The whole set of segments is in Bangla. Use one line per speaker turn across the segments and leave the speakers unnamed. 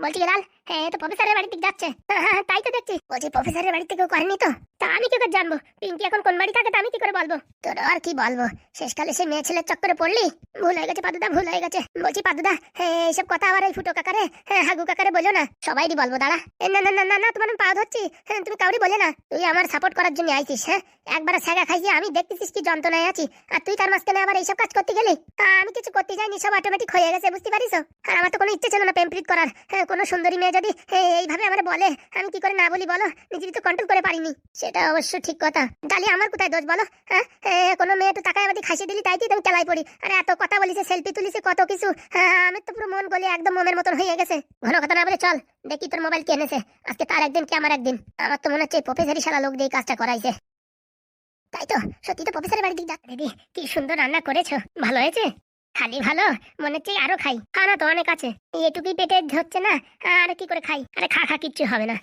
বলছি লাল হ্যাঁ তো প্রফেসরের বাড়ি থেকে যাচ্ছে। হ্যাঁ, হ্যাঁ তাই তো দেখছি। বলছি প্রফেসরের বাড়ি থেকে করেনি তো? তা আমি কি করে জানব? পিঙ্কি এখন কোন বাড়ি থাকে তা আমি কি করে বলব? তোর আর কি বলব? শেষকালে সে মেয়ে ছেলের চক্করে পড়লি? ভুল হয়ে গেছে পাদুদা, ভুল হয়ে গেছে। বলছি, পাদুদা হ্যাঁ এইসব কথা আবার এই ফুটো কাকারে হ্যাঁ হাগু কাকারে বলো না। সবাইরই বলব, দাঁড়া। না না না না না, তোমার পা ধরছি। হ্যাঁ তুমি কাউরি বলে না। তুই আমার সাপোর্ট করার জন্য আইছিস হ্যাঁ? একবার স্যাগা খাইয়ে আমি দেখতেছিস কি যন্ত্রণায় আছি। আর তুই তার মাঝখানে আবার এইসব কাজ করতে গেলি? তা আমি কিছু করতে যাইনি, সব অটোমেটিক হয়ে গেছে, বুঝতে পারিস? আর আমার তো কোনো ইচ্ছে ছিল না প্রেমপ্রীত করার। হ্যাঁ কোনো সুন্দরী মেয়ে যদি এইভাবে আমার বলে, আমি কি করে না বলি বলো? নিজেরই তো কন্ট্রোল করে পারিনি। সেটা অবশ্য ঠিক কথা। তাহলে আমার কোথায় দোষ বলো? হ্যাঁ? হ্যাঁ, কোনো মেয়ে তো টাকায় আমাদের খাইয়ে দিলি তাই কি তুমি কেলাই পড়ি। আরে এত কথা বলিছে সেলফি তুলিছে কত কিছু। হ্যাঁ আমি তো পুরো মন গলে একদম মোমের মতন হয়ে গেছে। ঘন কথা না বলে চল দেখি তোর মোবাইল কে এনেছে। আজকে তার একদিন কি আমার একদিন? আমার তো মনে হচ্ছে প্রফেসরই সারা লোক দিয়ে কাজটা করাইছে। তাই তো সত্যি তো প্রফেসরের বাড়ি দিক দিদি কি সুন্দর রান্না করেছ। ভালো হয়েছে? খালি ভালো মনে হচ্ছে আরও খাই। খাওয়া তো অনেক আছে। এটুকুই পেটে ধরছে না আর কি করে খাই? আরে খা খা কিচ্ছু হবে না।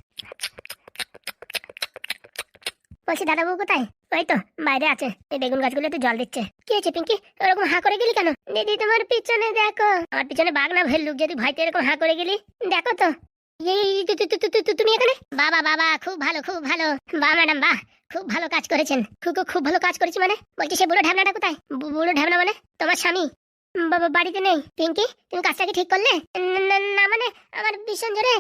বলছি, দাদাবু কোথায়? ওই তো, বাইরে আছে। এই বেগুন গাছগুলো একটু জল দিচ্ছে। কি হয়েছে, পিঙ্কি? ওরকম হা করে গেলি কেন? দিদি, তোমার পিছনে দেখো। আমার পিছনে বাঘ না ভেল্লুক, যদি ভয়তে এরকম হা করে গেলি, দেখো তো। তু- তু- তু- তু- তু- তুমি এখানে? বাবা বাবা, খুব ভালো খুব ভালো। বা ম্যাডাম, বাহ, খুব ভালো কাজ করেছেন। খুব খুব- ভালো কাজ করেছি মানে? বলছি, সে বুড়ো ঢাবনাটা কোথায়? বুড়ো ঢাবনা মানে? তোমার স্বামী? বাবা, বাড়িতে নেই। পিঙ্কি, তুমি কাজটা কি ঠিক করলে? ন- মানে আমার ভীষণ জোরে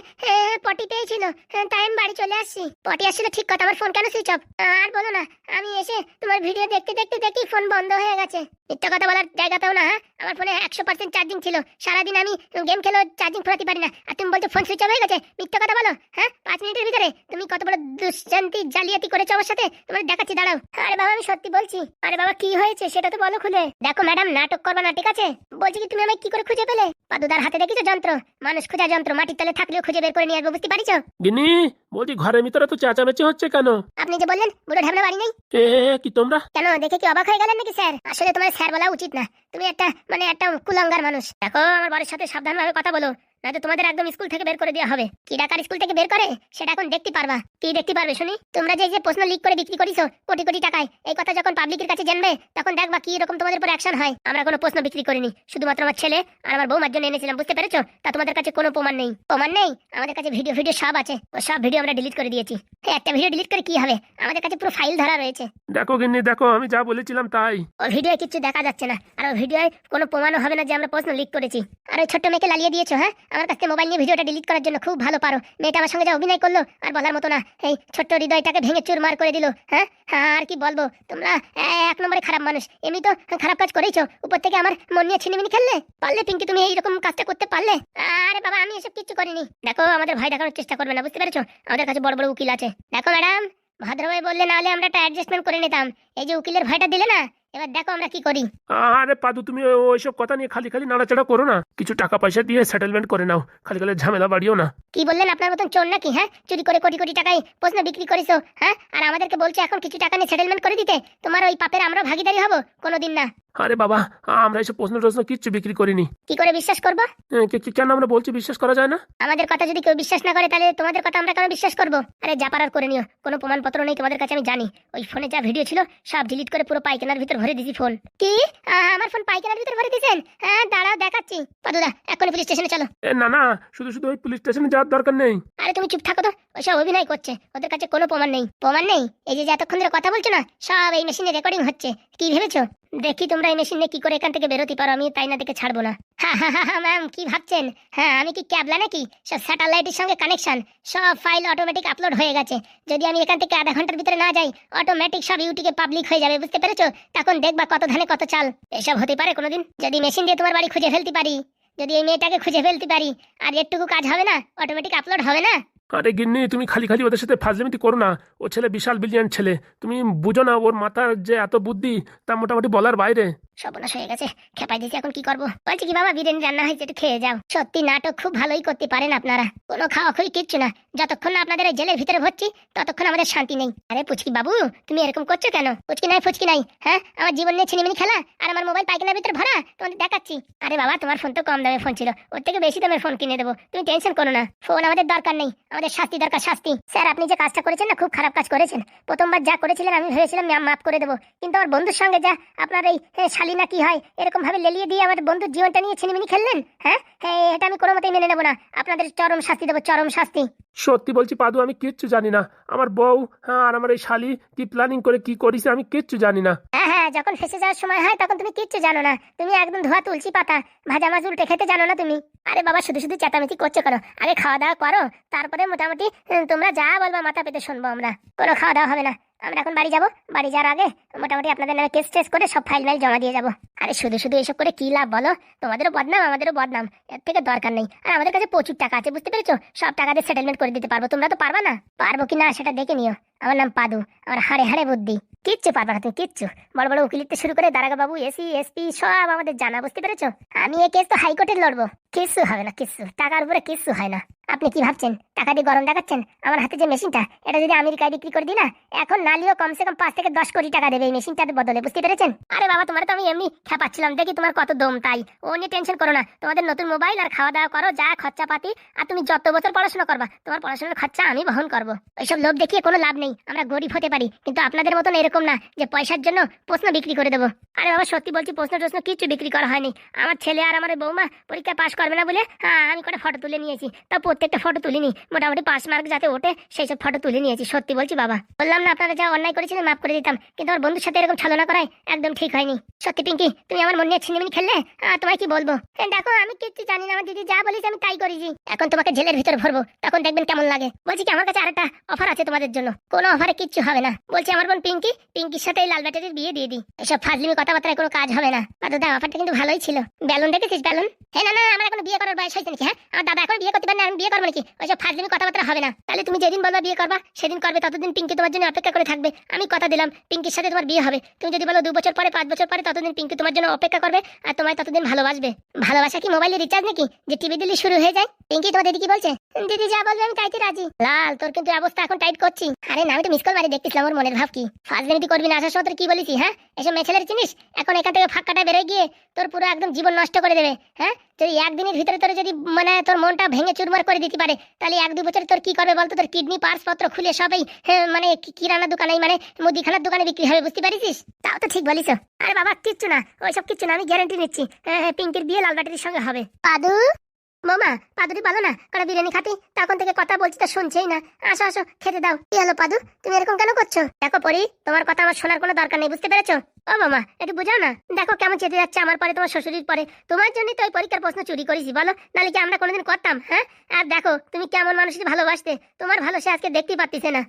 পটি পেয়েছিল। তাই আমি বাড়ি চলে আসছি। পটি আসছিল ঠিক কথা, আমার ফোন কেন সুইচ অফ আর বলো না, আমি এসে তোমার ভিডিও দেখতে দেখতে দেখি ফোন বন্ধ হয়ে গেছে। মিথ্যা কথা বলার জায়গাতেও না হ্যাঁ? আমার ফোনে একশো পার্সেন্ট চার্জিং ছিল। সারাদিন আমি গেম খেলেও চার্জিং ফুরাতে পারি না। আর তুমি বলছো ফোন সুইচ অফ হয়ে গেছে? মিথ্যা কথা বলো হ্যাঁ? পাঁচ মিনিটের ভিতরে তুমি কত বড় দুশ্চান্তি, জালিয়াতি করেছ আমার সাথে? তোমার দেখাচ্ছি, দাঁড়াও। আরে বাবা, আমি সত্যি বলছি। আরে বাবা, কি হয়েছে? সেটা তো বলো খুলে। দেখো ম্যাডাম, নাটক করবা না, ঠিক আছে? বলছি কি তুমি আমায় কি করে খুঁজে পেলে? পাদুদার হাতে দেখিছো যন্ত্র? মানুষ খোঁজা যন্ত্র মাটির তলে থাকলেও খুঁজে বের করে নিয়ে আসব বুঝতে পারিছো?
গিনি বলছি ঘরের ভিতরে তো চেঁচামেচি হচ্ছে কেন?
আপনি যে বললেন বুড়ো ঢামনা বাড়ি নেই।
এ কি তোমরা?
কেন দেখে কি অবাক হয়ে গেলেন নাকি স্যার? আসলে তোমার স্যার বলা উচিত না। তুমি একটা মানে একটা কুলঙ্গার মানুষ। দেখো আমার বাড়ির সাথে সাবধানভাবে কথা বলো। নয়তো তোমাদের একদম স্কুল থেকে বের করে দেওয়া হবে। কি ডাকার স্কুল থেকে বের করে? সেটা এখন দেখতে পারবা। কি দেখতে পারবে শুনি? তোমরা যে যে প্রশ্ন লিক করে বিক্রি করিছো কোটি কোটি টাকায় এই কথা যখন পাবলিকের কাছে জানবে তখন দেখবা কি রকম তোমাদের উপর অ্যাকশন হয়। আমরা কোনো প্রশ্ন বিক্রি করিনি। শুধুমাত্র আমার ছেলে আর আমার বৌমার জন্য এনেছিলাম বুঝতে পেরেছ? তা তোমাদের কাছে কোনো প্রমাণ নেই। প্রমাণ নেই? আমাদের কাছে ভিডিও ভিডিও সব আছে। ও সব ভিডিও আমরা ডিলিট করে দিয়েছি। একটা ভিডিও ডিলিট করে কি হবে? আমাদের কাছে পুরো ফাইল ধরা রয়েছে।
দেখো গিন্নি দেখো আমি যা বলেছিলাম তাই।
ও ভিডিওয়ে কিচ্ছু দেখা যাচ্ছে না। আর ভিডিওয় কোনো প্রমাণও হবে না যে আমরা প্রশ্ন লিক করেছি। আর ওই ছোট্ট মেয়েকে লালিয়ে দিয়েছ হ্যাঁ? আমার কাছে মোবাইল নিয়ে ভিডিওটা ডিলিট করার জন্য খুব ভালো পারো। মেয়েটা আমার সঙ্গে যা অভিনয় করল আর বলার মতো না। এই ছোট্ট হৃদয়টাকে ভেঙে চুরমার করে দিল হ্যাঁ? হ্যাঁ, আর কি বলব? তোমরা এক নম্বরে খারাপ মানুষ। এমনি তো খারাপ কাজ করেইছো। উপর থেকে আমার মন নিয়ে ছিনিমিনি খেললে? পারলে পিঙ্কি তুমি এইরকম কাজটা করতে পারলে? আরে বাবা আমি এসব কিচ্ছু করিনি। দেখো আমাদের ভাই দেখানোর চেষ্টা করবে না বুঝতে পেরেছ? আমাদের কাছে বড় বড় উকিল আছে। দেখো ম্যাডাম ভদ্রভাবে বললে না হলে আমরা একটা অ্যাডজাস্টমেন্ট করে নিতাম। এই যে উকিলের ভাইটা দিলে না এবার দেখো আমরা কি করি।
আরে পাদু তুমি ওইসব কথা নিয়ে খালি খালি নাড়াচাড়া করো না। কিছু টাকা পয়সা দিয়ে সেটেলমেন্ট করে নাও। খালি খালি ঝামেলা বাড়িও না।
কি বললেন আপনার মতন চোর নাকি হ্যাঁ? চুরি করে কোটি কোটি টাকায় প্রশ্ন বিক্রি করেছ হ্যাঁ? আর আমাদেরকে বলছো এখন কিছু টাকা নিয়ে সেটেলমেন্ট করে দিতে তোমার ওই পাপের আমরা ভাগিদারি হব কোনোদিন না।
আরে বাবা আমরা এইসব প্রশ্ন টশ্ন কিচ্ছু বিক্রি করিনি।
কি করে বিশ্বাস করব?
এ, কে- কে- কেন আমরা বলছি বিশ্বাস করা যায় না?
আমাদের কথা যদি কেউ বিশ্বাস না করে তাহলে তোমাদের কথা আমরা কেন বিশ্বাস করব? আরে যা পারার করে নিও। কোনো প্রমাণপত্র নেই তোমাদের কাছে আমি জানি। ওই ফোনে যা ভিডিও ছিল সব ডিলিট করে পুরো পাইখানার ভিতর ভরে দিছি ফোন। কি? আমার ফোন পাইকারের ভিতর ভরে দিয়েছেন হ্যাঁ দাঁড়াও দেখাচ্ছি। পাদুদা এখন পুলিশ স্টেশনে চলো।
এ না না শুধু শুধু ওই পুলিশ স্টেশনে যাওয়ার দরকার নেই।
আরে তুমি চুপ থাকো তো। ওইসব অভিনয় করছে। ওদের কাছে কোনো প্রমাণ নেই। প্রমাণ নেই? এই যে যে এতক্ষণ ধরে কথা বলছো না সব এই মেশিনে রেকর্ডিং হচ্ছে। কি ভেবেছো? দেখি তোমরা এই মেশিনে কি করে এখান থেকে বেরোতে পারো, আমি তাই না দেখে ছাড়বো না। হ্যাঁ হ্যাঁ ম্যাম, কি ভাবছেন? হ্যাঁ আমি কি ক্যাবলা নাকি? সব স্যাটেলাইটের সঙ্গে কানেকশন সব ফাইল অটোমেটিক আপলোড হয়ে গেছে। যদি আমি এখান থেকে আধা ঘণ্টার ভিতরে না যাই অটোমেটিক সব ইউটিউবে পাবলিক হয়ে যাবে, বুঝতে পেরেছ? তখন দেখবা কত ধানে কত চাল। এসব হতে পারে কোনোদিন। যদি মেশিন দিয়ে তোমার বাড়ি খুঁজে ফেলতে পারি, যদি এই মেয়েটাকে খুঁজে ফেলতে পারি, আর একটুকু কাজ হবে না অটোমেটিক আপলোড হবে না?
আরে গিন্নি, তুমি খালি খালি ওদের সাথে ফাজলিমিতি করো না। ও ছেলে বিশাল বিলিয়ন ছেলে। তুমি বুঝো না, ওর মাথার যে এত বুদ্ধি, তা মোটামুটি বলার বাইরে।
সর্বনাশ হয়ে গেছে। খেপাই দিয়েছি, এখন কি করব? বলছি কি বাবা, বিরিয়ানি রান্না হয়েছে, একটু খেয়ে যাও। সত্যি নাটক খুব ভালোই করতে পারেন আপনারা। কোনো খাওয়া খুবই কিচ্ছু না। যতক্ষণ না আপনাদের জেলের ভিতরে ভরছি, ততক্ষণ আমাদের শান্তি নেই। আরে পুচকি বাবু, তুমি এরকম করছ কেন? পুচকি নাই ফুচকি নাই হ্যাঁ? আমার জীবন নিয়ে ছিনিমিনি খেলা আর আমার মোবাইল পাইখানার ভিতরে ভরা, তোমাদের দেখাচ্ছি। আরে বাবা, তোমার ফোন তো কম দামের ফোন ছিল। ওর থেকে বেশি দামের ফোন কিনে দেবো। তুমি টেনশন করো না। ফোন আমাদের দরকার নেই। আমাদের শাস্তি দরকার, শাস্তি। স্যার, আপনি যে কাজটা করেছেন না, খুব খারাপ কাজ করেছেন। প্রথমবার যা করেছিলেন, আমি ভেবেছিলাম ম্যাম মাফ করে দেবো। কিন্তু আমার বন্ধুর সঙ্গে যা আপনার এই শালিনা কি হয় এরকম ভাবে লেলিয়ে দিয়ে আমার বন্ধুর জীবনটা নিয়ে ছিনিমিনি খেললেন হ্যাঁ? হ্যাঁ এটা আমি কোনো মতেই মেনে নেব না। আপনাদের চরম শাস্তি দেবো, চরম শাস্তি।
সত্যি বলছি, পাদু, আমি কিচ্ছু জানি না। আমার বউ হ্যাঁ আর আমার এই শালি, কি প্ল্যানিং করে কি করিস আমি কিচ্ছু জানি না।
হ্যাঁ হ্যাঁ যখন ফেসে যাওয়ার সময় হয় তখন তুমি কিচ্ছু জানো না। তুমি একদম ধোয়া তুলছি পাতা, ভাজা মাছ উল্টে খেতে জানো না তুমি। আরে বাবা, শুধু শুধু চেঁচামেচি করছে করো আগে খাওয়া দাওয়া করো, তারপরে মোটামুটি তোমরা যা বলবা মাথা পেতে শুনব আমরা। কোনো খাওয়া দাওয়া হবে না। আমরা এখন বাড়ি যাব। বাড়ি যাওয়ার আগে মোটামুটি আপনাদের নামে কেস টেস করে সব ফাইল মাইল জমা দিয়ে যাব। আরে শুধু শুধু এসব করে কি লাভ বলো? তোমাদেরও বদনাম, আমাদেরও বদনাম। এর থেকে দরকার নেই। আর আমাদের কাছে প্রচুর টাকা আছে, বুঝতে পেরেছ? সব টাকা দিয়ে সেটেলমেন্ট করে দিতে পারব। তোমরা তো পারবা না? পারব কি না সেটা দেখে নিও। আমার নাম পাদু, আমার হাড়ে হাড়ে বুদ্ধি। কিচ্ছু পারবা না তুমি, কিচ্ছু। বড় বড় উকিলিতে শুরু করে দারাগা বাবু, এসি, এসপি, সব আমাদের জানা, বুঝতে পেরেছ? আমি এই কেস তো হাইকোর্টে লড়বো। কিচ্ছু হবে না, কিচ্ছু। টাকার উপরে কিচ্ছু হয় না। আপনি কি ভাবছেন? টাকা দিয়ে গরম দেখাচ্ছেন? আমার হাতে যে মেশিনটা, এটা যদি আমেরিকায় বিক্রি করে দিই না, এখন নালিও কমসে কম পাঁচ থেকে দশ কোটি টাকা দেবে এই মেশিনটার বদলে, বুঝতে পেরেছেন? আরে বাবা, তোমার তো আমি এমনি খেপাচ্ছিলাম, দেখি তোমার কত দম, তাই। ও নিয়ে টেনশন করো না, তোমাদের নতুন মোবাইল আর খাওয়া দাওয়া করো, যা খরচা পাতি আর তুমি যত বছর পড়াশোনা করবা, তোমার পড়াশোনার খরচা আমি বহন করব। ওইসব লোভ দেখিয়ে কোনো লাভ নেই। আমরা গরিব হতে পারি কিন্তু আপনাদের মতন এরকম না যে পয়সার জন্য প্রশ্ন বিক্রি করে দেবো। আরে বাবা সত্যি বলছি প্রশ্ন টশ্ন কিচ্ছু বিক্রি করা হয়নি। আমার ছেলে আর আমার বৌমা পরীক্ষা পাশ করবে না বলে হ্যাঁ আমি কটা ফটো তুলে নিয়েছি। তা প্রত্যেকটা ফটো তুলিনি মোটামুটি পাঁচ মার্ক যাতে ওঠে সেই সব ফটো তুলে নিয়েছি সত্যি বলছি বাবা। বললাম না আপনারা যা অন্যায় করেছিলেন মাফ করে দিতাম কিন্তু আমার বন্ধুর সাথে এরকম ছলনা করাই একদম ঠিক হয়নি। সত্যি পিঙ্কি তুমি আমার মনে ছিনিমিনি খেললে? আহ, তোমায় কি বলব? হ্যাঁ, দেখো আমি কিচ্ছু জানি না আমার দিদি যা বলিস আমি তাই করেছি। এখন তোমাকে জেলের ভিতরে ভরবো তখন দেখবেন কেমন লাগে। বলছি কি আমার কাছে আরেকটা অফার আছে তোমাদের জন্য। কোনো অফারে কিচ্ছু হবে না। বলছি আমার বোন পিঙ্কি, পিঙ্কির সাথে লাল ব্যাটারির বিয়ে দিয়ে দিই। এসব ফাজলিমি কথাবার্তায় কোনো কাজ হবে না। দাদা অফারটা কিন্তু ভালোই ছিল। বেলুন দেখেছিস বেলুন হ্যাঁ না না আমার এখন বিয়ে করার বয়স হয়েছে নাকি হ্যাঁ? আমার দাদা এখন বিয়ে করতে পারে না, আমি বিয়ে করব নাকি? ওইসব ফাজলিমি কথাবার্তা হবে না। তাহলে তুমি যেদিন বলবা বিয়ে করবা, সেদিন করবে, ততদিন পিঙ্কি তোমার জন্য অপেক্ষা করে থাকবে। আমি কথা দিলাম, পিঙ্কির সাথে তোমার বিয়ে হবে। তুমি যদি বলো দু বছর পরে, পাঁচ বছর পরে, ততদিন পিঙ্কি তোমার জন্য অপেক্ষা করবে আর তোমায় ততদিন ভালোবাসবে। ভালোবাসা কি মোবাইলে রিচার্জ নাকি? যে টিভি দিলে শুরু হয়ে যায়? পিঙ্কি, তোমার দিদি কি বলছে? দিদি যা বলবে আমি তাইতে রাজি। লাল তোর কিন্তু অবস্থা এখন টাইট করছি। আরে না আমি তো মিস কল মারি দেখতেছিলাম ওর মনের ভাব কি। ফাজলিমিতি করবি না আসার সময় কি বলিস হ্যাঁ? এসব মেছেলের চিনিস? এখন এখান থেকে ফাঁকাটা বেড়ে গিয়ে তোর পুরো একদম জীবন নষ্ট করে দেবে হ্যাঁ? যদি একদিনের ভিতরে তোর যদি মানে তোর মনটা ভেঙে চুরমার করে দিতে পারে তাহলে এক দু বছরে তোর কি করবে বলতো? তোর কিডনি পার্স পত্র খুলে সবই হ্যাঁ, মানে কিরানা দোকানে মানে মুদিখানার দোকানে বিক্রি হবে বুঝতে পারিস তাও তো ঠিক বলিস। আরে বাবা কিচ্ছু না ওইসব কিচ্ছু না আমি গ্যারান্টি নিচ্ছি। হ্যাঁ, হ্যাঁ, পিঙ্কির বিয়ে লাল ব্যাটারির সঙ্গে হবে। পাদু? মামা, পাদুরি পালো না? কটা বিরিয়ানি খাতি? তখন থেকে কথা বলছি তো শুনছেই না। আসো আসো, খেতে দাও। কি হলো পাদু? তুমি এরকম কেন করছ? দেখো পরি, তোমার কথা আমার শোনার কোনো দরকার নেই, বুঝতে পেরেছ? ও মামা একটু বোঝাও না। দেখো কেমন চেতে যাচ্ছে আমার পরে, তোমার শ্বশুরির পরে। তোমার জন্যই তো ওই পরীক্ষার প্রশ্ন চুরি করেছি, বলো? কি আমরা কোনোদিন করতাম হ্যাঁ? আর দেখো, তুমি কেমন মানুষকে ভালোবাসতে, তোমার ভালো সে আজকে দেখতেই পারতেছে না।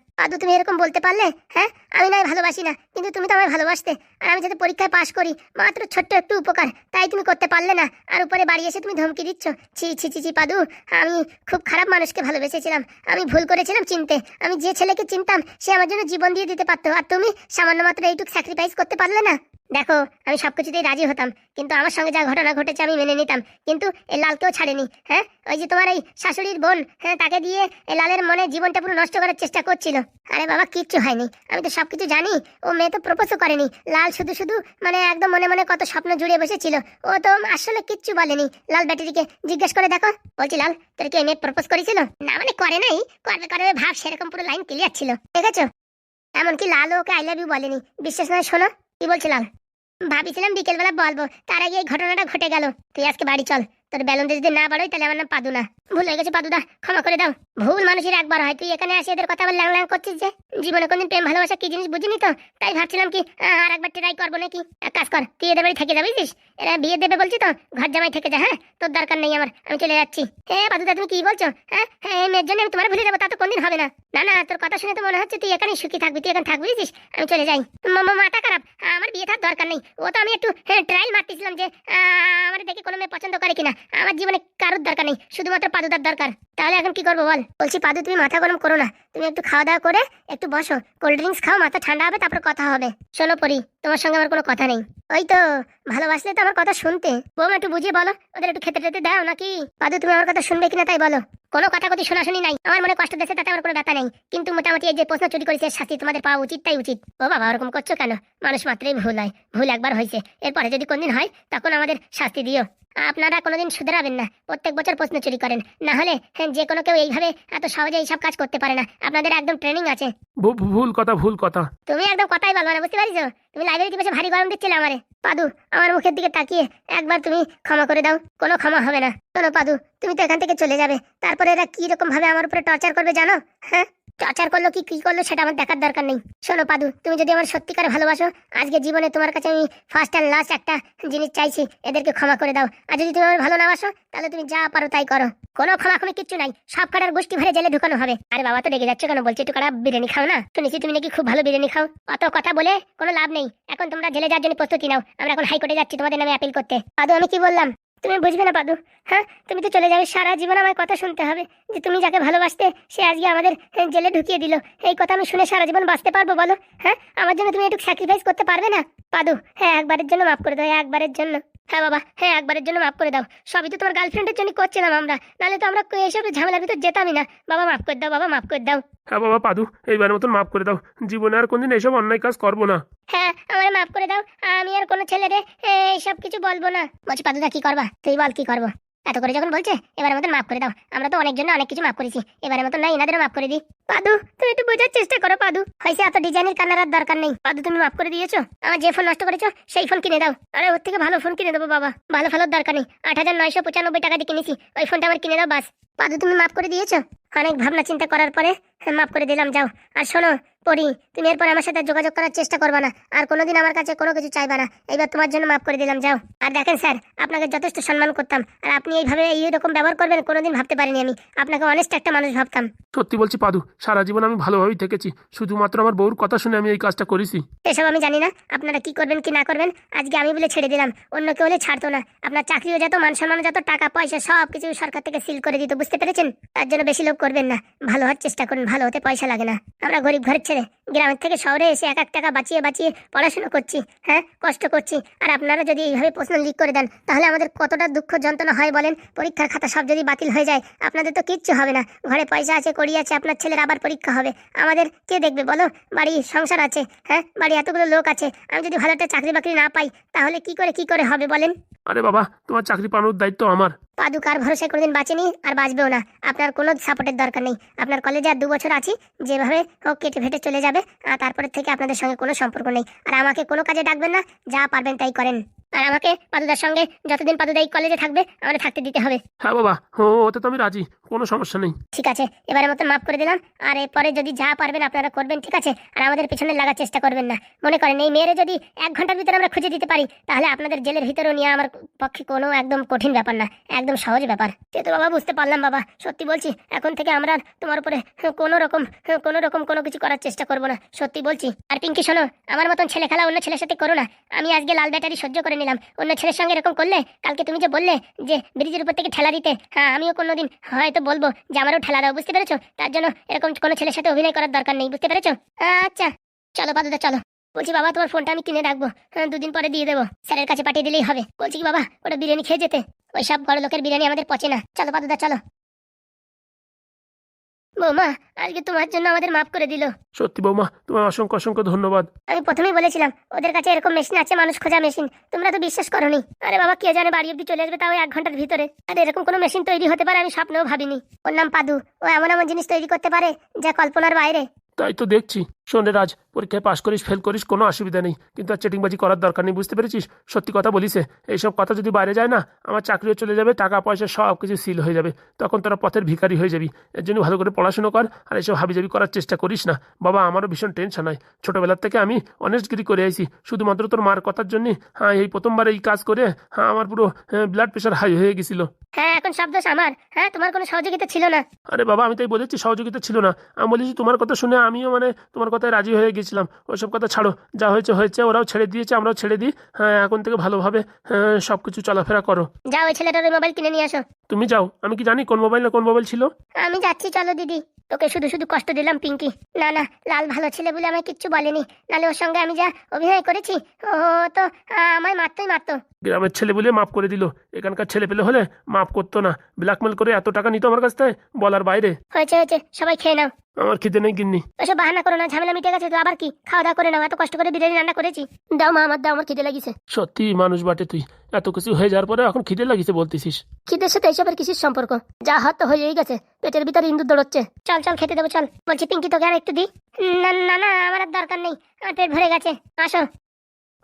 তুমি এরকম বলতে পারলে হ্যাঁ? আমি নয় ভালোবাসি না, কিন্তু তুমি তো আমায় ভালোবাসতে। আর আমি যাতে পরীক্ষায় পাশ করি, মাত্র ছোট্ট একটু উপকার, তাই তুমি করতে পারলে না। আর উপরে বাড়ি এসে তুমি ধমকি দিচ্ছ, ছি ছি ছি ছি, পাদু। আমি খুব খারাপ মানুষকে ভালোবেসেছিলাম, আমি ভুল করেছিলাম চিনতে। আমি যে ছেলেকে চিনতাম, সে আমার জন্য জীবন দিয়ে দিতে পারতো। আর তুমি সামান্য মাত্র এইটুকু স্যাক্রিফাইস করতে পারলে না? দেখো, আমি সবকিছুতেই রাজি হতাম, কিন্তু আমার সঙ্গে যা ঘটনা ঘটেছে আমি মেনে নিতাম, কিন্তু এই লালকেও ছাড়েনি হ্যাঁ? ওই যে তোমার এই শাশুড়ির বোন হ্যাঁ তাকে দিয়ে এই লালের মনে জীবনটা পুরো নষ্ট করার চেষ্টা করছিল। আরে বাবা, কিচ্ছু হয়নি, আমি তো সবকিছু জানি, ও মেয়ে তো প্রপোজও করেনি, লাল শুধু শুধু মানে একদম মনে মনে কত স্বপ্ন জুড়ে বসেছিল, ও তো আসলে কিচ্ছু বলেনি। লাল ব্যাটারিকে জিজ্ঞেস করে দেখো, বলছি, লাল, তোর কি মেয়ে প্রপোজ করেছিল? না মানে করে নাই, করবে করবে ভাব সেরকম পুরো লাইন ক্লিয়ার ছিল আছে এমনকি লাল ওকে আই লাভ ইউ বলেনি, বিশ্বাস নয়, শোনো। কি বলছিলাম? ভাবিছিলাম বিকেলবেলা বলব, তার আগে এই ঘটনাটা ঘটে গেল। তুই আজকে বাড়ি চল। তোর যদি না তাহলে আমার নাম ভুল হয়ে গেছে পাদুদা, ক্ষমা করে দাও। ভুল মানুষের একবার হয়। তুই এখানে এদের কথা ল্যাং করছিস যে? জীবনে কোনদিন প্রেম, ভালোবাসা কি জিনিস বুঝিনি তো? তাই ভাবছিলাম কি আর একবার ট্রাই করব নাকি? এক কাজ কর, তুই এদের বাড়ি থেকে যাবি এরা বিয়ে দেবে বলছি তো, ঘর জামাই থেকে যা হ্যাঁ? তোর দরকার নেই আমার, আমি চলে যাচ্ছি। হ্যাঁ পাদুদা, তুমি কি বলছো? হ্যাঁ? হ্যাঁ এই মেয়ের জন্য আমি তোমার ভুলে যাব, তা তো কোনদিন হবে না। না না, তোর কথা শুনে তো মনে হচ্ছে তুই এখানেই সুখী থাকবি, তুই এখানে থাকবি আমি চলে যাই। মাথা খারাপ, আমার বিয়ে থাকার দরকার নেই। ও তো আমি একটু ট্রায়াল মারতেছিলাম যে আমার কোনো মেয়ে পছন্দ করে কিনা? আমার জীবনে কারোর দরকার নেই, শুধুমাত্র পাদুদার দরকার। তাহলে এখন কি করব বল? বলছি, পাদু, তুমি মাথা গরম করো না। তুমি একটু খাওয়া দাওয়া করে একটু বসো। কোল্ড ড্রিঙ্কস খাও, মাথা ঠান্ডা হবে, তারপর কথা হবে। শোনো পরি, তোমার সঙ্গে আমার কোনো কথা নেই। ওই তো, ভালোবাসলে তো আমার কথা শুনতে। বৌমা, একটু বুঝিয়ে বলো, ওদের একটু খেতে টেতে দাও নাকি? পাদু, তুমি আমার কথা শুনবে কিনা তাই বলো। কোনো কথা কথা শোনাশুনি নাই। আমার মনে কষ্ট দিয়েছে, তাতে আমার কোনো ব্যথা নেই। কিন্তু মোটামুটি এই যে প্রশ্ন চুরি করেছে, শাস্তি তোমাদের পাওয়া উচিত, তাই উচিত। ও বাবা, ওরকম করছ কেন? মানুষ মাত্রই ভুল হয়, ভুল একবার হয়েছে। এরপরে যদি কোনদিন হয়, তখন আমাদের শাস্তি দিও। আপনারা কোনোদিন শুধরাবেন না। প্রত্যেক বছর প্রশ্ন চুরি করেন। না হলে যে কোনো কেউ এইভাবে এত সহজে এইসব কাজ করতে পারে না। আপনাদের একদম ট্রেনিং আছে।
ভুল কথা ভুল কথা।
তুমি একদম কথাই বলব না বুঝতে পারিস তুমি লাইব্রেরিতে বসে ভারী গরম দিচ্ছিলে আমারে। পাদু আমার মুখের দিকে তাকিয়ে একবার তুমি ক্ষমা করে দাও। কোনো ক্ষমা হবে না। শোনো পাদু তুমি তো এখান থেকে চলে যাবে। তারপরে এরা কি রকম ভাবে আমার উপরে টর্চার করবে জানো? হ্যাঁ? টর্চার করল কি কি করল সেটা আমার দেখার দরকার নেই। শোনো পাদু, তুমি যদি আমার সত্যিকার ভালোবাসো, আজকে জীবনে তোমার কাছে আমি ফার্স্ট অ্যান্ড লাস্ট একটা জিনিস চাইছি, এদেরকে ক্ষমা করে দাও। আর যদি তুমি আমার ভালো না বাসো, তাহলে তুমি যা পারো তাই করো। কোনো ক্ষমা ক্ষমাক্ষমি কিচ্ছু নাই, সব কাটার গোষ্ঠী ভরে জেলে ঢুকানো হবে। আরে বাবা, তো রেগে যাচ্ছে কেন? বলছি, একটু কাটা বিরিয়ানি খাও না? শুনেছি তুমি নাকি খুব ভালো বিরিয়ানি খাও। অত কথা বলে কোনো লাভ নেই। এখন তোমরা জেলে যাওয়ার জন্য প্রস্তুতি নাও। আমরা এখন হাইকোর্টে যাচ্ছি, তোমাদের নামে অ্যাপিল করতে। পাদু, আমি কি বললাম? তুমি বুঝবে না পাদু। হ্যাঁ তুমি তো চলে যাবে। সারা জীবন আমার কথা শুনতে হবে যে তুমি যাকে ভালোবাসতে সে আজকে আমাদের হ্যাঁ, জেলে ঢুকিয়ে দিল। এই কথা আমি শুনে সারা জীবন বাঁচতে পারব বলো। হ্যাঁ আমার জন্য তুমি একটু স্যাক্রিফাইস করতে পারবে না? পাদু হ্যাঁ একবারের জন্য মাফ করে দাও একবারের জন্য। হ্যাঁ বাবা হ্যাঁ একবারের জন্য মাফ করে দাও। সবই তো তোমার গার্লফ্রেন্ডের জন্য করছিলাম আমরা। নাহলে তো আমরা এইসব ঝামেলার ভিতর যেতামই না। বাবা মাফ করে দাও বাবা মাফ করে দাও।
হ্যাঁ বাবা পাদু এইবার মতন মাফ করে দাও। জীবনে আর কোনদিন এসব অন্যায় কাজ করব না।
হ্যাঁ আমার মাফ করে দাও। আমি আর কোনো ছেলেরে এইসব কিছু বলব না। বলছি পাদুদা কি করবা? তুই বল কি করব? এত করে যখন বলছে এবার মতন মাফ করে দাও। আমরা তো অনেক জন্য অনেক কিছু মাফ করেছি। এবার মতন না এনাদেরও মাফ করে দিই। পাদু, তুমি একটু বোঝার চেষ্টা করো, পাদু। হয়েছে এত ডিজাইনের কান্নার দরকার নেই। পাদু, তুমি মাফ করে দিয়েছ? আমার যে ফোন নষ্ট করেছ, সেই ফোন কিনে দাও। আরে, ওর থেকে ভালো ফোন কিনে দেবো, বাবা। ভালো ফালোর দরকার নেই। আট হাজার নয়শো পঁচানব্বই টাকা দিয়ে কিনেছি। ওই ফোনটা আমার কিনে দাও, বাস। পাদু, তুমি মাফ করে দিয়েছ? অনেক ভাবনা চিন্তা করার পরে মাফ করে দিলাম যাও। আর শোনো পড়ি তুমি এরপর আমার সাথে যোগাযোগ করার চেষ্টা করবে না। আর কোনোদিন আমার কাছে কোনো কিছু চাইবা না। এইবার তোমার জন্য মাফ করে দিলাম যাও। আর দেখেন স্যার আপনাকে যথেষ্ট সম্মান করতাম। আর আপনি এইভাবে এইরকম ব্যবহার করবেন কোনোদিন ভাবতে পারিনি আমি। আপনাকে অনেস্ট একটা মানুষ ভাবতাম।
সত্যি বলছি পাদু সারা জীবন আমি ভালোভাবেই থেকেছি। শুধুমাত্র আমার বউর কথা শুনে আমি এই কাজটা করেছি।
এসব আমি জানি না। আপনারা কি করবেন কি না করবেন আজকে আমি বলে ছেড়ে দিলাম। অন্য কেউ হলে ছাড়তো না। আপনার চাকরিও যত মান সম্মান যত টাকা পয়সা সব কিছু সরকার থেকে সিল করে দিত বুঝতে পেরেছেন? তার জন্য বেশি লোভ করবেন না। ভালো হওয়ার চেষ্টা করুন, ভালো হতে পয়সা লাগে না। আমরা গরিব ঘরের ছেলে, গ্রামের থেকে শহরে এসে এক এক টাকা বাঁচিয়ে বাঁচিয়ে পড়াশোনা করছি হ্যাঁ কষ্ট করছি। আর আপনারা যদি এইভাবে প্রশ্ন লিক করে দেন, তাহলে আমাদের কতটা দুঃখ যন্ত্রণা হয় বলেন? পরীক্ষার খাতা সব যদি বাতিল হয়ে যায়, আপনাদের তো কিচ্ছু হবে না। ঘরে পয়সা আছে, কড়ি আছে, আপনার ছেলের আবার পরীক্ষা হবে। আমাদের কে দেখবে বলো? বাড়ি সংসার আছে হ্যাঁ বাড়ি এতগুলো লোক আছে। আমি যদি ভালো একটা চাকরি বাকরি না পাই, তাহলে কি করে কি করে হবে বলেন?
আরে বাবা, তোমার চাকরি পানোর দায়িত্ব আমার।
পাদুকার ভরসায় কোনোদিন বাঁচেনি আর বাঁচবেও না। আপনার কোনো সাপোর্টের দরকার নেই। আপনার কলেজে আর দু বছর আছি, যেভাবে হোক কেটে ফেটে চলে যাবে, আর তারপরে থেকে আপনাদের সঙ্গে কোনো সম্পর্ক নেই। আর আমাকে কোনো কাজে ডাকবেন না, যা পারবেন তাই করেন। আর আমাকে পাদুদার সঙ্গে যতদিন পাদুদা এই কলেজে থাকবে আমাদের থাকতে দিতে হবে।
হ্যাঁ বাবা ও ওতে তো আমি রাজি কোনো সমস্যা নেই।
ঠিক আছে এবারের মতন মাফ করে দিলাম আর এরপরে যদি যা পারবেন আপনারা করবেন ঠিক আছে? আর আমাদের পিছনে লাগার চেষ্টা করবেন না। মনে করেন এই মেয়েরে যদি এক ঘণ্টার ভিতরে আমরা খুঁজে দিতে পারি তাহলে আপনাদের জেলের ভিতরেও নিয়ে আমার পক্ষে কোনো একদম কঠিন ব্যাপার না একদম সহজ ব্যাপার। সে তো বাবা বুঝতে পারলাম বাবা সত্যি বলছি এখন থেকে আমরা তোমার উপরে কোনো রকম কোনো রকম কোনো কিছু করার চেষ্টা করব না সত্যি বলছি। আর পিঙ্কি শোনো আমার মতন ছেলে খেলা অন্য ছেলের সাথে করো না আমি আজকে লাল ব্যাটারি সহ্য করে নিলাম। অন্য ছেলের সঙ্গে এরকম করলে কালকে তুমি যে বললে যে ব্রিজের উপর থেকে ঠেলা দিতে হ্যাঁ আমিও কোনোদিন হয়তো বলব যে আমারও ঠেলা দাও বুঝতে পেরেছ? তার জন্য এরকম কোনো ছেলের সাথে অভিনয় করার দরকার নেই বুঝতে পেরেছ? আচ্ছা চলো পাদুদা চলো। বলছি বাবা তোমার ফোনটা আমি কিনে রাখব। হ্যাঁ, দুদিন পরে দিয়ে দেবো। স্যারের কাছে পাঠিয়ে দিলেই হবে। বলছি কি বাবা ওটা বিরিয়ানি খেয়ে যেতে। ওই সব বড় লোকের বিরিয়ানি আমাদের পচে না। চলো পাদুদা চলো। বৌমা আজকে তোমার জন্য আমাদের মাফ করে দিল।
সত্যি বৌমা তোমার অসংখ্য অসংখ্য ধন্যবাদ।
আমি প্রথমেই বলেছিলাম ওদের কাছে এরকম মেশিন আছে মানুষ খোঁজা মেশিন। তোমরা তো বিশ্বাস করনি। আরে বাবা কে জানে বাড়ি অব্দি চলে আসবে তাও এক ঘণ্টার ভিতরে। আর এরকম কোনো মেশিন তৈরি হতে পারে আমি স্বপ্নেও ভাবিনি। ওর নাম পাদু। ও এমন এমন জিনিস তৈরি করতে পারে যা কল্পনার বাইরে।
তাই তো দেখছি। শোনে রাজ পরীক্ষায় পাশ করিস ফেল করিস কোনো অসুবিধা নেই। কিন্তু আর চেটিংবাজি করার দরকার নেই বুঝতে পেরেছিস? সত্যি কথা বলিসে এইসব কথা যদি বাইরে যায় না আমার চাকরিও চলে যাবে টাকা পয়সা সব কিছু সিল হয়ে যাবে। তখন তোরা পথের ভিখারি হয়ে যাবি। এর জন্য ভালো করে পড়াশুনো কর আর এসব হাবিজাবি করার চেষ্টা করিস না। বাবা আমারও ভীষণ টেনশন হয়। ছোটোবেলার থেকে আমি অনেস্টগিরি করে আইছি। শুধুমাত্র তোর মার কথার জন্যে হ্যাঁ এই প্রথমবার এই কাজ করে হ্যাঁ আমার পুরো ব্লাড প্রেশার হাই হয়ে গেছিল।
হ্যাঁ এখন সব দোষ আমার। হ্যাঁ তোমার কোনো সহযোগিতা ছিল না।
আরে বাবা আমি তাই বলেছি সহযোগিতা ছিল না। আমি বলেছি তোমার কথা শুনে আমিও মানে তোমার কথায় রাজি হয়ে গেছিলাম। ওইসব কথা ছাড়ো যা হয়েছে হয়েছে ওরাও ছেড়ে দিয়েছে আমরাও ছেড়ে দিই। হ্যাঁ এখন থেকে ভালোভাবে হ্যাঁ, সব কিছু চলাফেরা করো।
যাও ওই ছেলেটার মোবাইল কিনে নিয়ে আসো।
তুমি যাও আমি কি জানি কোন মোবাইল না কোন মোবাইল ছিল?
আমি যাচ্ছি চলো দিদি। তোকে শুধু শুধু কষ্ট দিলাম পিঙ্কি। না না লাল ভালো ছেলে বলে আমায় কিচ্ছু বলেনি। নালে ওর সঙ্গে আমি যা অভিনয় করেছি ও তো আমায় মারতোই মারতো।
গ্রামের ছেলে বলে মাফ করে দিল। এখানকার ছেলে পেলে হলে মাফ করতো না। ব্ল্যাকমেল করে এত টাকা নিত আমার কাছ থেকে বলার বাইরে।
হয়েছে হয়েছে সবাই খেয়ে নাও।
আমার খিদে নেই গিন্নি।
ওসব বাহানা করো না ঝামেলা মিটে গেছে তো আবার কি? খাওয়া দাওয়া করে নাও এত কষ্ট করে বিরিয়ানি রান্না করেছি। দাও মা আমার দাও আমার খিদে লাগিছে।
সত্যি মানুষ বাটে তুই। এত কিছু হয়ে যাওয়ার পরে এখন খিদে লাগিছে বলতেছিস।
খিদের সাথে এইসবের কিসির সম্পর্ক? যা হাত তো হয়েই গেছে পেটের ভিতরে ইন্দুর দৌড়চ্ছে। চল চল খেতে দেবো চল। বলছি পিঙ্কি তোকে আর একটু দি না না না আমার আর দরকার নেই আমার পেট ভরে গেছে। আসো।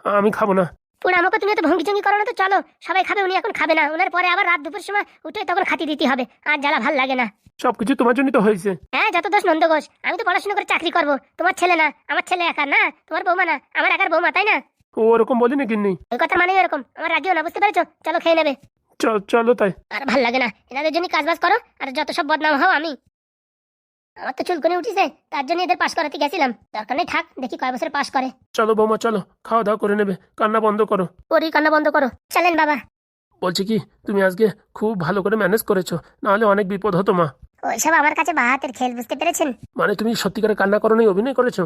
আমি খাব না।
পুরো আমাকে তুমি তো ভঙ্গি চঙ্গি করো না তো চলো সবাই খাবে উনি এখন খাবে না। ওনার পরে আবার রাত দুপুর সময় উঠে তখন খাতি দিতে হবে আর জ্বালা ভালো লাগে না।
সবকিছু তোমার জন্যই তো হয়েছে।
হ্যাঁ যত দোষ নন্দ ঘোষ আমি তো পড়াশোনা করে চাকরি করব। তোমার ছেলে না আমার ছেলে একা না তোমার বৌমা না আমার একার বৌমা তাই না?
ও ওরকম বলি না গিন্নি?
ওই কথা মানে এরকম আমার রাগিও না বুঝতে পেরেছ? চলো খেয়ে নেবে।
চল চলো তাই।
আর ভালো লাগে না এনাদের জন্য কাজবাজ করো আর যত সব বদনাম হও আমি। আমার তো চুলকনি উঠিছে তার জন্য এদের পাশ করাতে গেছিলাম। দরকার নেই থাক দেখি কয় বছর পাশ করে।
চলো বৌমা চলো খাওয়া দাওয়া করে নেবে কান্না বন্ধ করো।
ওরই কান্না বন্ধ করো। চলেন বাবা।
বলছি কি তুমি আজকে খুব ভালো করে ম্যানেজ করেছ নাহলে অনেক বিপদ হতো মা।
ওইসব আমার কাছে বাহাতের খেল বুঝতে পেরেছেন?
মানে তুমি সত্যিকারে কান্না করো নি অভিনয় করেছ?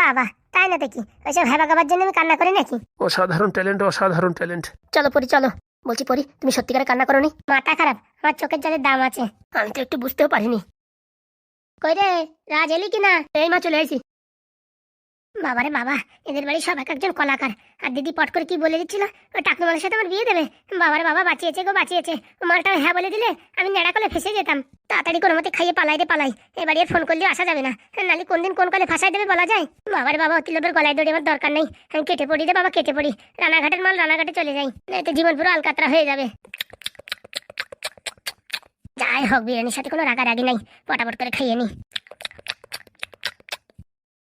বাবা তাই না দেখি? ওইসব হেবা গাবার জন্য আমি কান্না করি নাকি?
অসাধারণ ট্যালেন্ট অসাধারণ ট্যালেন্ট।
চলো পরি চলো। বলছি পরি তুমি সত্যিকারে কান্না করো নি মাথা খারাপ আমার চোখের জলের দাম আছে। আমি তো একটু বুঝতেও পারিনি। কই রে, রাজ এলি কি না এই মা চলে আইছি। বাবারে বাবা, এদের বাড়ি সব এক একজন কলাকার। আর দিদি পট করে কি বলে দিচ্ছিল? ওই টাকলু মালের সাথে আমার বিয়ে দেবে। বাবারে বাবা, বাঁচিয়েছে গো, বাঁচিয়েছে। মালটা হ্যাঁ বলে দিলে আমি নেড়া কলে ফেসে যেতাম। তাড়াতাড়ি কোনো মতে খাইয়ে পালাই রে পালাই। এবারে আর ফোন করলেও আসা যাবে না। নালি কোন দিন কোন কলে ফাঁসাই দেবে বলা যায়? বাবারে বাবা অতি লোভের গলায় দড়ি আমার দরকার নেই। আমি কেটে পড়ি রে বাবা, কেটে পড়ি। রানাঘাটের মাল রানাঘাটে চলে যাই। এতে জীবন পুরো আলকাতরা হয়ে যাবে। যাই হোক বিরিয়ানির সাথে কোনো রাগারাগি নাই। পটাপট করে খাইয়ে নি।